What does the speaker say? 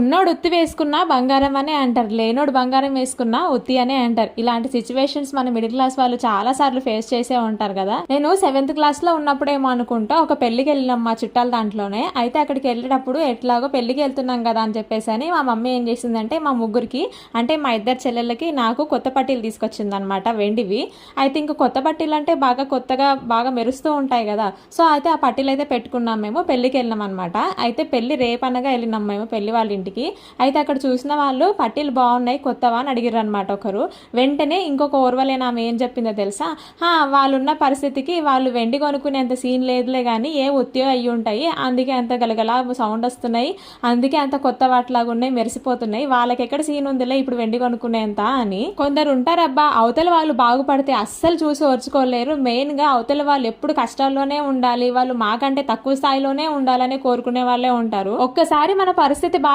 ఉన్నోడు ఉత్తి వేసుకున్నా బంగారం అనే అంటారు లేనోడు బంగారం వేసుకున్నా ఉత్తి అనే అంటారు. ఇలాంటి సిచ్యువేషన్స్ మన మిడిల్ క్లాస్ వాళ్ళు చాలా సార్లు ఫేస్ చేసే ఉంటారు కదా. నేను సెవెంత్ క్లాస్లో ఉన్నప్పుడేమో అనుకుంటా ఒక పెళ్ళికి వెళ్ళినాం మా చుట్టాల దాంట్లోనే. అయితే అక్కడికి వెళ్ళేటప్పుడు ఎట్లాగో పెళ్ళికి వెళ్తున్నాం కదా అని చెప్పేసి అని మా మమ్మీ ఏం చేసిందంటే మా ముగ్గురికి అంటే మా ఇద్దరు చెల్లెళ్ళకి నాకు కొత్త పట్టీలు తీసుకొచ్చింది అనమాట వెండివి. అయితే ఇంకా కొత్త పట్టీలు అంటే బాగా కొత్తగా బాగా మెరుస్తూ ఉంటాయి కదా. సో అయితే ఆ పట్టీలు అయితే పెట్టుకున్నాం మేము పెళ్ళికి వెళ్ళినాం అనమాట అయితే పెళ్ళి రేపనగా వెళ్ళినాం మేము పెళ్ళి వాళ్ళ ఇంటికి. అయితే అక్కడ చూసిన వాళ్ళు పట్టీలు బాగున్నాయి కొత్తవా? అని అడిగారు అనమాట ఒకరు. వెంటనే ఇంకొక ఓర్వలేని ఆమె ఏం చెప్పిందో తెలుసా? "హా, వాళ్ళున్న పరిస్థితికి వాళ్ళు వెండి కొనుక్కునేంత సీన్ లేదులే కానీ ఏ ఒత్తియో అయ్యి ఉంటాయి. అందుకే అంత గలగల సౌండ్ వస్తున్నాయి. అందుకే అంత కొత్త వాటిలాగా ఉన్నాయి మెరిసిపోతున్నాయి. వాళ్ళకి ఎక్కడ సీన్ ఉందిలే ఇప్పుడు వెండి కొనుక్కునేంత? అని. కొందరు ఉంటారబ్బా అవతల వాళ్ళు బాగుపడితే అస్సలు చూసి ఓర్చుకోలేరు. మెయిన్గా అవతలి అవతల వాళ్ళు ఎప్పుడు కష్టాల్లోనే ఉండాలి. వాళ్ళు మాకంటే తక్కువ స్థాయిలోనే ఉండాలని కోరుకునే వాళ్ళే ఉంటారు. ఒక్కసారి మన పరిస్థితి